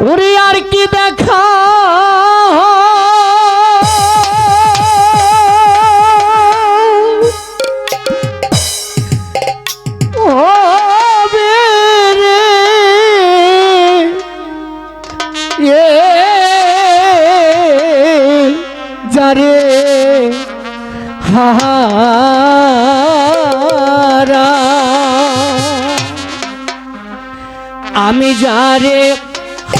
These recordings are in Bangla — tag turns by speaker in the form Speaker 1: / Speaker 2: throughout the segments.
Speaker 1: ওরে আর কি দেখা? যারে হারা আমি যারে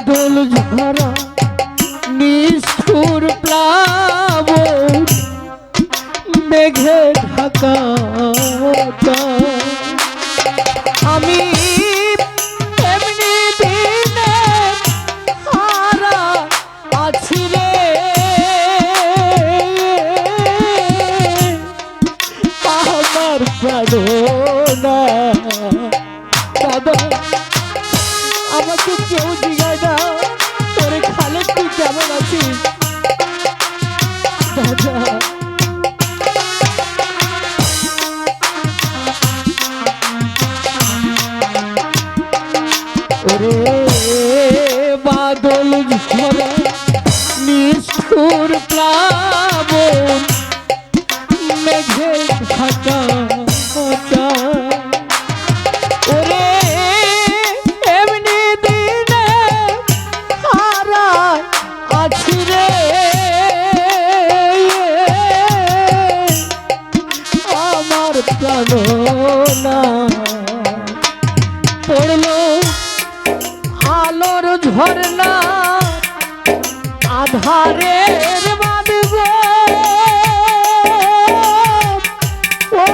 Speaker 1: বাদল ঝরা নিষ্ঠুর প্লাব মেঘে ঢাকা আমি কেমন দাদা ওরে বাদল ঝরা না পড়ল আলোর ঝরনা আধারের বাঁধব ও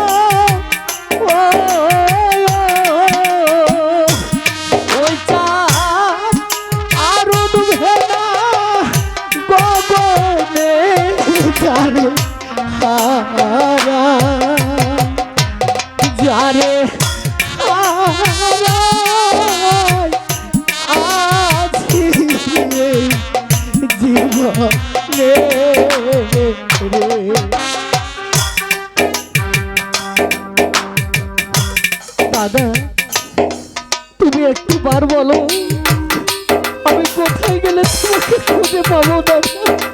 Speaker 1: যারে দাদা তুমি একটু বার বলো আমি কোথায় গেলে তোমাকে খুঁজে পাবো দাদা?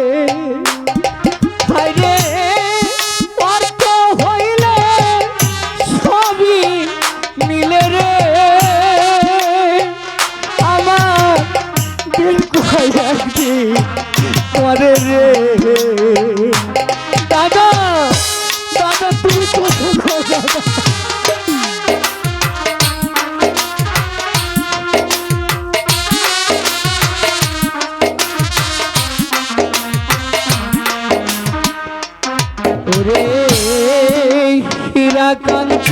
Speaker 1: কাঞ্চ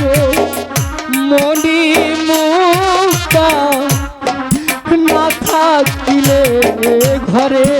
Speaker 1: মনি মুক্তা না থাকিলে ঘরে